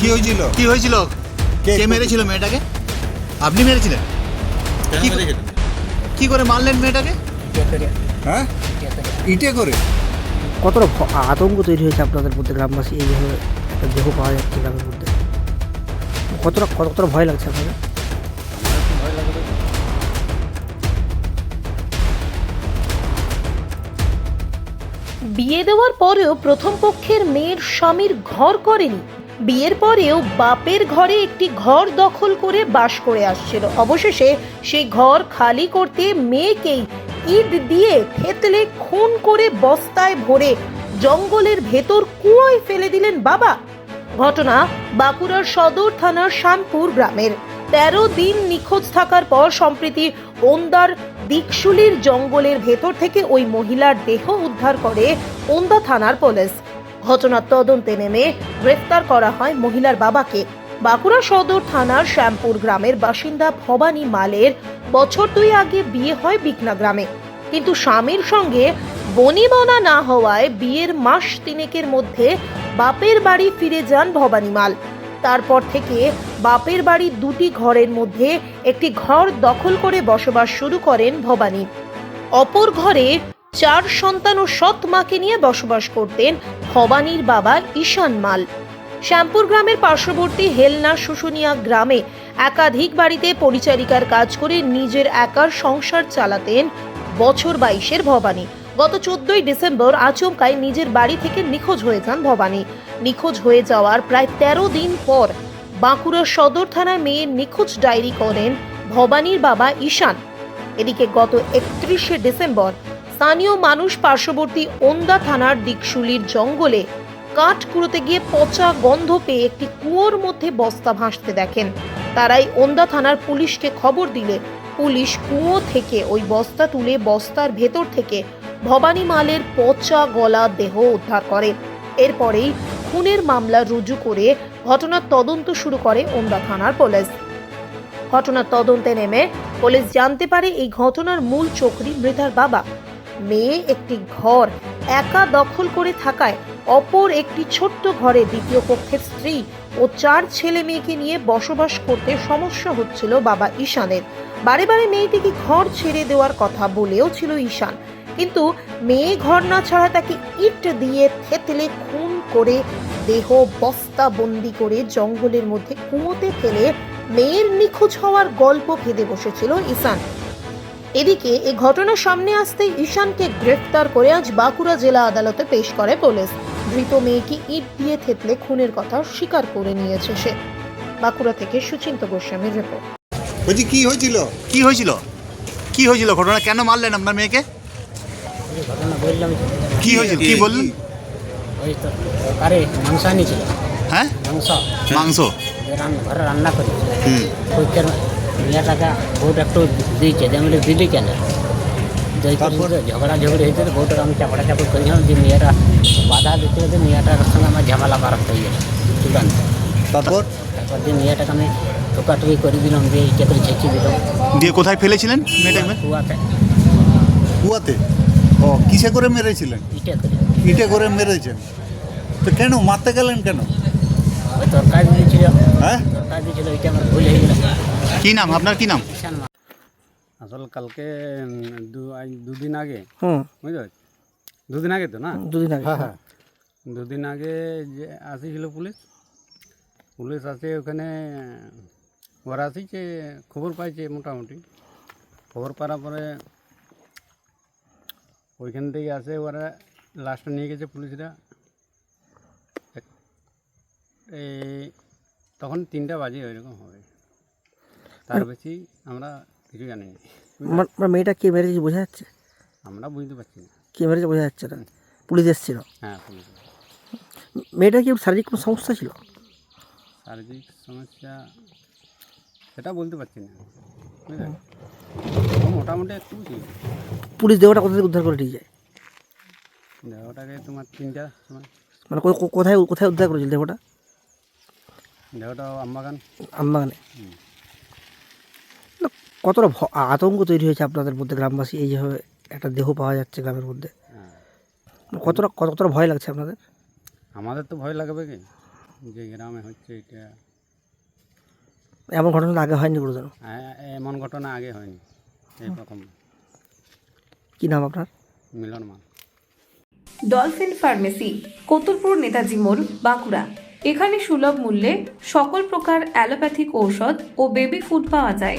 কি হয়েছিল? কি হয়েছিল? কে মেরেছিল মেয়েটাকে? আপনি মেরেছিলেন? কি- কি করে মারলেন মেয়েটাকে? হ্যাঁ? ইটে করে। কতটা ভ- আতঙ্ক তৈরি হয়েছে আপনাদের মধ্যে গ্রামবাসী? এইভাবে একটা দেহ পাওয়া যাচ্ছে গ্রামের মধ্যে। কতটা কতটা ভয় লাগছে আপনাদের? বিয়ে দেওয়ার পরেও প্রথম পক্ষের মেয়ের স্বামীর ঘর করেনি। বিয়ের পরেও বাপের ঘরে একটি ঘর দখল করে বাস করে আসছিল। অবশেষে সেই ঘর খালি করতে মেয়েকেই ইট দিয়ে থেতলে খুন করে বস্তায় ভরে জঙ্গলের ভেতর কুয়োয় ফেলে দিলেন বাবা। ঘটনা বাঁকুড়ার সদর থানার শামপুর গ্রামের। তেরো দিন নিখোঁজ থাকার পর সম্প্রতি ওন্দার দিকশুলির জঙ্গলের ভেতর থেকে ওই মহিলার দেহ উদ্ধার করে ওন্দা থানার পুলিশ। ঘটনার তদন্তে নেমে গ্রেফতার করা হয় মহিলার বাবাকে। বাঁকুড়া সদর থানার শ্যামপুর গ্রামের বাসিন্দা ভবানী মালের বছর দুই আগে বিয়ে হয় বিকনা গ্রামে। কিন্তু স্বামীর সঙ্গে বনিবনা না হওয়ায় বিয়ের মাস তিনেকের মধ্যে বাপের বাড়ি ফিরে যান ভবানী মাল। তারপর থেকে বাপের বাড়ির দুটি ঘরের মধ্যে একটি ঘর দখল করে বসবাস শুরু করেন ভবানী। অপর ঘরে চার সন্তান ও সৎ মাকে নিয়ে বসবাস করতেন ভবানীর বাবা ঈশান মাল। শ্যামপুর গ্রামের পার্শ্ববর্তী হেলনা শুশুনিয়া গ্রামে একাধিক বাড়িতে পরিচারিকার কাজ করে নিজের একার সংসার চালাতেন বছর বাইশের ভবানী। গত চোদ্দই ডিসেম্বর আচমকায় নিজের বাড়ি থেকে নিখোঁজ হয়ে যান ভবানী। নিখোঁজ হয়ে যাওয়ার প্রায় তেরো দিন পর বাঁকুড়া সদর থানায় মেয়ের নিখোঁজ ডায়েরি করেন ভবানীর বাবা ঈশান। এদিকে গত একত্রিশে ডিসেম্বর স্থানীয় মানুষ পার্শ্ববর্তী ওন্দা থানার দিকশুলির জঙ্গলে কাঠ কুড়োতে গিয়ে পচা গন্ধ পেয়ে একটি কুয়োর মধ্যে বস্তা ভাসতে দেখেন। তারাই ওন্দা থানার পুলিশকে খবর দিলে পুলিশ কুয়ো থেকে ওই বস্তা তুলে বস্তার ভেতর থেকে ভবানী মালের পচা গলা দেহ উদ্ধার করে। এরপরেই খুনের মামলা রুজু করে ঘটনার তদন্ত শুরু করে ওন্দা থানার পুলিশ। ঘটনার তদন্তে নেমে পুলিশ জানতে পারে এই ঘটনার মূল চক্রী মৃতার বাবা। মেয়ে একটি ঘর একা দখল করে থাকায় অপর একটি ছোট্ট ঘরে দ্বিতীয় পক্ষের স্ত্রী ও চার ছেলে মেয়েকে নিয়ে বসবাস করতে সমস্যা হচ্ছিল বাবা ঈশানের। বারে বারে মেয়েটিকে ঘর ছেড়ে দেওয়ার কথা বলেও ছিল ঈশান। কিন্তু মেয়ে ঘর না ছাড়া তাকে ইট দিয়ে থেতলে খুন করে দেহ বস্তা বন্দি করে জঙ্গলের মধ্যে কুয়োতে ফেলে মেয়ের নিখোঁজ হওয়ার গল্প ফেদে বসেছিল ঈশান। এদিকে এ ঘটনা সামনে আসতে ঈশানকে গ্রেফতার করে আজ বাঁকুড়া জেলা আদালতে পেশ করে পুলিশ। ধৃত মেয়েকে ইট দিয়ে থেতলে খুনের কথা স্বীকার করে নিয়েছে সে। বাঁকুড়া থেকে সুচিন্ত গোস্বামীর রিপোর্ট। বলছি কি হয়েছিল? কি হয়েছিল? কি হয়েছিল ঘটনা? কেন মারলেন আপনার মেয়েকে? কি হয়েছিল? কি বললেন? ওই তো আরে মাংস আনিছিল। হ্যাঁ? মাংস। মাংস? ঘরে রান্না করেছিল। হুম। ওইটার মেয়েটাকে বউটা একটু দিয়েছে আমি দিলি কেন তারপর? ঝগড়া ঝগড়ি হয়েছে বউটাকে আমি চাপড়া চাপড় করেছিলাম যে মেয়েটা বাধা দিতে যে মেয়েটার সঙ্গে আমার ঝামেলা বার হয়ে গেল চূড়ান্ত তারপর তারপর যে মেয়েটাকে আমি টোকাটুকি করে দিলাম যে ইটা করে ছেঁচে দিলাম দিয়ে কোথায় ফেলেছিলেন মেয়েটাকে কুয়াতে কুয়াতে ও কিসে করে মেরেছিলেন ইটা করে ইটে করে মেরেছেন তো কেন মারতে গেলেন কেন ওই তরকারি দিয়েছিল হ্যাঁ তরকারি দিয়েছিল ওইটা আমার কি নাম? আপনার কি নাম? ঈশান মা- আসল কালকে উম, দু আজ দুদিন আগে হুম। বুঝতে পারছি দুদিন আগে তো না? দুদিন আগে। হ্যাঁ হ্যাঁ। দুদিন আগে যে আসিছিল পুলিশ পুলিশ আসে ওখানে ওরা আসিছে খবর পাইছে মোটামুটি। খবর পাওয়ার পরে ওইখান থেকে আসে ওরা লাস্টে নিয়ে গেছে পুলিশরা। এক- এই তখন তিনটা বাজে ওইরকম হবে। তার বেশি আমরা কিছু জানি না। আমার মেয়েটা কে মেরেছে বোঝা যাচ্ছে? আমরা বুঝতে পারছি না। কে মেরেছে বোঝা যাচ্ছে না? পুলিশ এসেছিল। হ্যাঁ পুলিশ মেয়েটার কি শারীরিক কোনো সমস্যা ছিল? শারীরিক সমস্যা সেটা বলতে পারছি না। বুঝলেন? মোটামুটি একটু ছিল। পুলিশ দেহটা কোথা থেকে উদ্ধার করে নিয়ে যায়? দেহটাকে তোমার তিনটা সময়। মানে কোথায় কোথায় উদ্ধার করেছিল দেহটা? দেহটা আমবাগান। আমবাগানে। কতটা ভ- আতঙ্ক তৈরি হয়েছে আপনাদের মধ্যে গ্রামবাসী? এই যেভাবে একটা দেহ পাওয়া যাচ্ছে গ্রামের মধ্যে। হ্যাঁ। কতটা কতটা ভয় লাগছে আপনাদের? আমাদের তো ভয় লাগবে কি? যে গ্রামে হচ্ছে এটা। এমন ঘটনা আগে হয়নি কোনোদিনও এ- এমন ঘটনা আগে হয়নি এই প্রথম। কী নাম আপনার? মিলন মাল। ডলফিন ফার্মেসি কতুলপুর নেতাজি মোড় বাঁকুড়া। এখানে সুলভ মূল্যে সকল প্রকার অ্যালোপ্যাথিক ঔষধ ও বেবি ফুড পাওয়া যায়।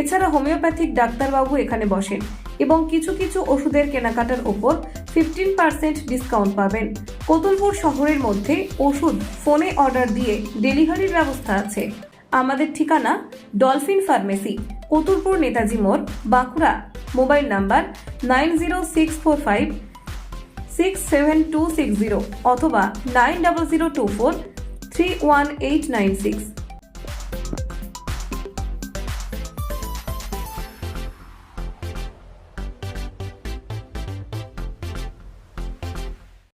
এছাড়া হোমিওপ্যাথিক ডাক্তারবাবু এখানে বসেন এবং কিছু কিছু ওষুধের কেনাকাটার ওপর ফিফটিন পার্সেন্ট ডিসকাউন্ট পাবেন। কোতুলপুর শহরের মধ্যে ওষুধ ফোনে অর্ডার দিয়ে ডেলিভারির ব্যবস্থা আছে। আমাদের ঠিকানা ডলফিন ফার্মেসি, কতুলপুর নেতাজি মোড়, Bankura. Mobile number nine zero six four five six seven two six zero অথবা nine double zero two four three one eight nine six